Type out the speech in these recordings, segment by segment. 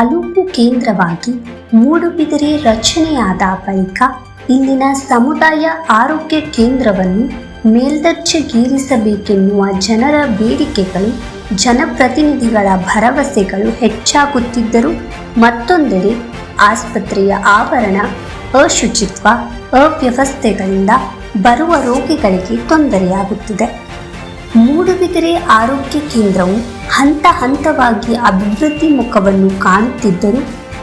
ತಾಲೂಕು ಕೇಂದ್ರವಾಗಿ ಮೂಡುಬಿದಿರೆ ರಚನೆಯಾದ ಬಳಿಕ ಇಲ್ಲಿನ ಸಮುದಾಯ ಆರೋಗ್ಯ ಕೇಂದ್ರವನ್ನು ಮೇಲ್ದರ್ಜೆಗೇರಿಸಬೇಕೆನ್ನುವ ಜನರ ಬೇಡಿಕೆಗಳು, ಜನಪ್ರತಿನಿಧಿಗಳ ಭರವಸೆಗಳು ಹೆಚ್ಚಾಗುತ್ತಿದ್ದರೂ ಮತ್ತೊಂದೆಡೆ ಆಸ್ಪತ್ರೆಯ ಆವರಣ ಅಶುಚಿತ್ವ, ಅವ್ಯವಸ್ಥೆಗಳಿಂದ ಬರುವ ರೋಗಿಗಳಿಗೆ ತೊಂದರೆಯಾಗುತ್ತಿದೆ. ಮೂಡುಬಿದಿರೆ ಆರೋಗ್ಯ ಕೇಂದ್ರವು ಹಂತ ಹಂತವಾಗಿ ಅಭಿವೃದ್ಧಿ ಮುಖವನ್ನು ಕಾಣುತ್ತಿದ್ದರೂ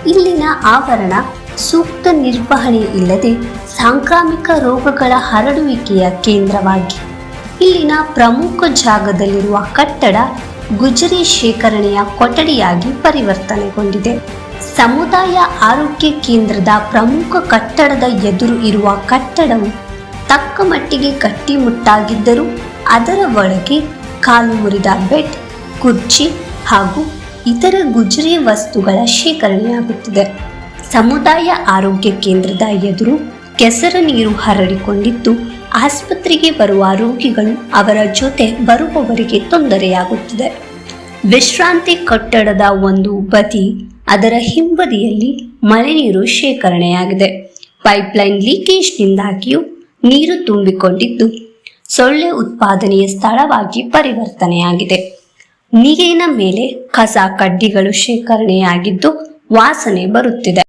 ಇಲ್ಲಿನ ಆವರಣ ಸೂಕ್ತ ನಿರ್ವಹಣೆ ಇಲ್ಲದೆ ಸಾಂಕ್ರಾಮಿಕ ರೋಗಗಳ ಹರಡುವಿಕೆಯ ಕೇಂದ್ರವಾಗಿ ಇಲ್ಲಿನ ಪ್ರಮುಖ ಜಾಗದಲ್ಲಿರುವ ಕಟ್ಟಡ ಗುಜರಿ ಶೇಖರಣೆಯ ಕೊಠಡಿಯಾಗಿ ಪರಿವರ್ತನೆಗೊಂಡಿದೆ. ಸಮುದಾಯ ಆರೋಗ್ಯ ಕೇಂದ್ರದ ಪ್ರಮುಖ ಕಟ್ಟಡದ ಎದುರು ಇರುವ ಕಟ್ಟಡವು ತಕ್ಕ ಮಟ್ಟಿಗೆ ಕಟ್ಟಿಮುಟ್ಟಾಗಿದ್ದರೂ ಅದರ ಒಳಗೆ ಕಾಲು ಮುರಿದ ಬೆಡ್, ಕುರ್ಚಿ ಹಾಗೂ ಇತರ ಗುಜರಿ ವಸ್ತುಗಳ ಶೇಖರಣೆಯಾಗುತ್ತಿದೆ. ಸಮುದಾಯ ಆರೋಗ್ಯ ಕೇಂದ್ರದ ಎದುರು ಕೆಸರ ನೀರು ಹರಡಿಕೊಂಡಿದ್ದು, ಆಸ್ಪತ್ರೆಗೆ ಬರುವ ರೋಗಿಗಳು ಅವರ ಜೊತೆ ಬರುವವರಿಗೆ ತೊಂದರೆಯಾಗುತ್ತಿದೆ. ವಿಶ್ರಾಂತಿ ಕಟ್ಟಡದ ಒಂದು ಬದಿ ಅದರ ಹಿಂಬದಿಯಲ್ಲಿ ಮಳೆ ನೀರು ಶೇಖರಣೆಯಾಗಿದೆ. ಪೈಪ್ಲೈನ್ ಲೀಕೇಜ್ನಿಂದಾಗಿಯೂ ನೀರು ತುಂಬಿಕೊಂಡಿದ್ದು ಸೊಳ್ಳೆ ಉತ್ಪಾದನೆಯ ಸ್ಥಳವಾಗಿ ಪರಿವರ್ತನೆಯಾಗಿದೆ. ನೀರಿನ ಮೇಲೆ ಕಸ ಕಡ್ಡಿಗಳು ಶೇಖರಣೆಯಾಗಿದ್ದು ವಾಸನೆ ಬರುತ್ತಿದೆ.